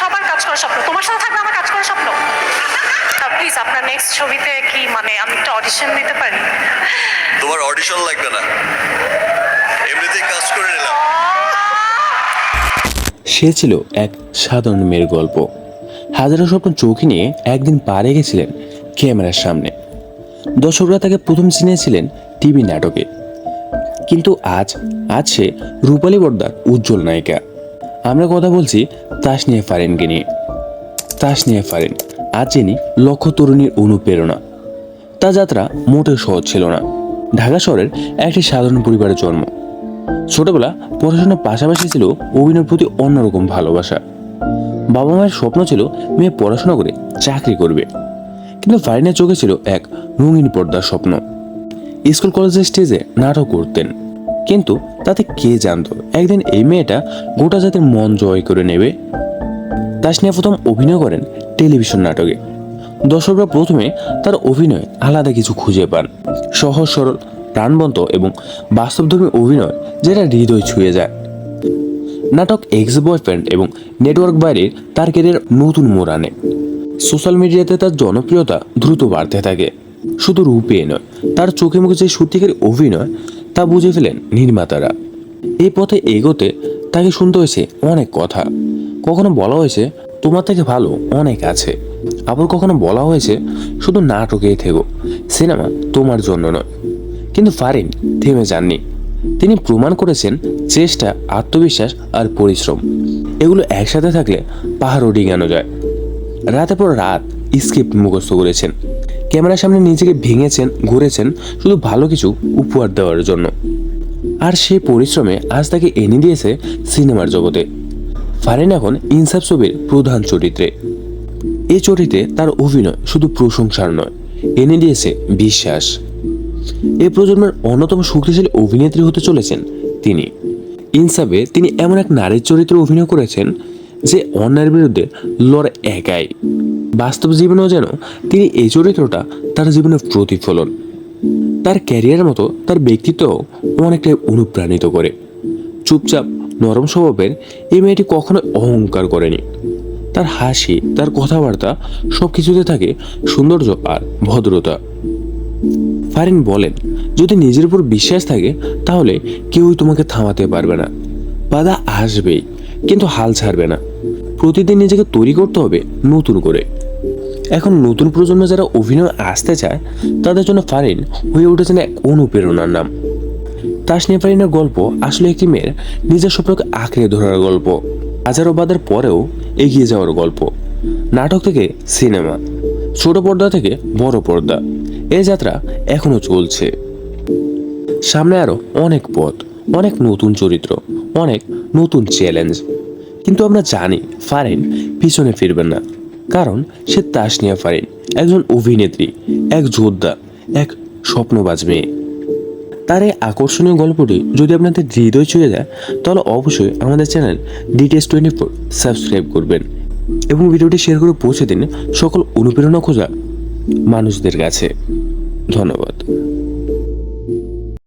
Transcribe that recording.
সবার কাজ করার স্বপ্ন। তোমার সাথে থাকবে আমার কাজ করার স্বপ্ন। প্লিজ আপনার নেক্সট ছবিতে কি মানে আমি একটা অডিশন দিতে পারি? তোমার অডিশন লাগবে না। এমনিতেই কাজ করে নিলাম। সে ছিল এক সাধারণ মেয়ের গল্প। হাজারো স্বপ্ন চোখে নিয়ে একদিন পারে গেছিলেন ক্যামেরার সামনে। দর্শকরা তাকে প্রথম চিনেছিলেন টিভি নাটকে। কিন্তু আজ আজ সে রূপালী বর্দার উজ্জ্বল নায়িকা। আমরা কথা বলছি তাস তাসনিয়া ফারেনকে নিয়ে। তাসনিয়া ফারেন আজ যিনি লক্ষ তরুণীর অনুপ্রেরণা। তার যাত্রা মোটেও সহজ ছিল না। ঢাকা শহরের একটি সাধারণ পরিবারের জন্ম। ছোটবেলা পড়াশোনার পাশাপাশি ছিল অভিনয়ের প্রতি অন্যরকম ভালোবাসা। বাবা মায়ের স্বপ্ন ছিল মেয়ে পড়াশোনা করে চাকরি করবে। কিন্তু ফারিনের চোখে ছিল এক রঙিন পর্দার স্বপ্ন। স্কুল কলেজের স্টেজে নাটক করতেন। কিন্তু তাতে কে জানতো? একদিন এই মেয়েটা গোটা জাতির মন জয় করে নেবে। তাসনিয়া প্রথম অভিনয় করেন টেলিভিশন নাটকে। দর্শকরা প্রথমে তার অভিনয় আলাদা কিছু খুঁজে পান। সহজ, সরল, প্রাণবন্ত এবং বাস্তবধর্মী অভিনয় যেটা হৃদয় ছুঁয়ে যায়। নাটক এক্স বয়ফ্রেন্ড এবং নেটওয়ার্ক বাইরে তার ক্যারিয়ার নতুন মোড় আনে। সোশ্যাল মিডিয়াতে তার জনপ্রিয়তা দ্রুত বাড়তে থাকে। শুধু রূপে নয়, তার চোখে মুখে যে সত্যিকার অভিনয় তা বুঝে ফেলেন নির্মাতারা। এই পথে এগোতে তাকে শুনতে হয়েছে অনেক কথা। কখনো বলা হয়েছে, তোমার থেকে ভালো অনেক আছে। আবার কখনো বলা হয়েছে, শুধু নাটকেই থেকো, সিনেমা তোমার জন্য নয়। কিন্তু ফারিন থেমে যাননি। তিনি প্রমাণ করেছেন চেষ্টা, আত্মবিশ্বাস আর পরিশ্রম। এগুলো একসাথে থাকলে পাহাড়ও ডিঙানো যায়। রাতের পর রাত স্ক্রিপ্ট মুখস্থ করেছেন। ক্যামেরার সামনে নিজেকে ভেঙেছেন, ঘুরেছেন, শুধু ভালো কিছু উপহার দেওয়ার জন্য। আর সেই পরিশ্রমে আজ তাকে এনে দিয়েছে সিনেমার জগতে। ফারিন এখন ইনসাফ ছবির প্রধান চরিত্রে। এই চরিত্রে তার অভিনয় শুধু প্রশংসার নয়, এনে দিয়েছে বিশ্বাস। এ প্রজন্মের অন্যতম শক্তিশালী অভিনেত্রী হতে চলেছেন তিনি। ইনসাফে তিনি এমন এক নারীর চরিত্রে অভিনয় করেছেন যে অন্যায়ের বিরুদ্ধে লড়ে একাই। বাস্তব জীবনেও যেন তিনি এই চরিত্রটা তার জীবনের প্রতিফলন, তার ক্যারিয়ারের মতো তার ব্যক্তিত্ব অনেকটাই অনুপ্রাণিত করে। চুপচাপ নরম স্বভাবের এই মেয়েটি কখনো অহংকার করেনি। তার হাসি, তার কথাবার্তা সব কিছুতে থাকে সৌন্দর্য আর ভদ্রতা। ফারিন বলেন, যদি নিজের উপর বিশ্বাস থাকে, তাহলে কেউই তোমাকে থামাতে পারবে না। বাধা আসবেই। কিন্তু হাল ছাড়বে না। প্রতিদিন নিজেকে তৈরি করতে হবে নতুন করে। এখন নতুন প্রজন্ম যারা অভিনয় আসতে চায়, তাদের জন্য ফারিন হয়ে উঠেছেন এক অনুপ্রেরণার নাম। তাসনিয়া ফারিনের গল্প আসলে একটি মেয়ের নিজের স্বপ্নকে আঁকড়ে ধরার গল্প। হাজারো বাদের পরেও এগিয়ে যাওয়ার গল্প। নাটক থেকে সিনেমা, ছোট পর্দা থেকে বড় পর্দা। এই যাত্রা এখনও চলছে। সামনে আরও অনেক পথ। অনেক নতুন চরিত্র, অনেক নতুন চ্যালেঞ্জ কিন্তু আমরা জানি ফারিন পিছনে ফিরবেন না। কারণ সে তাসনিয়া ফারিন, একজন অভিনেত্রী, এক যোদ্ধা, এক স্বপ্নবাজ মেয়ে। তার এই আকর্ষণীয় গল্পটি যদি আপনাদের হৃদয় ছুঁয়ে যায়, তাহলে অবশ্যই আমাদের channel details twenty four subscribe করবেন এবং ভিডিওটি শেয়ার করে পৌঁছে দিন সকল অনুপ্রেরণা খোঁজা মানুষদের কাছে। ধন্যবাদ।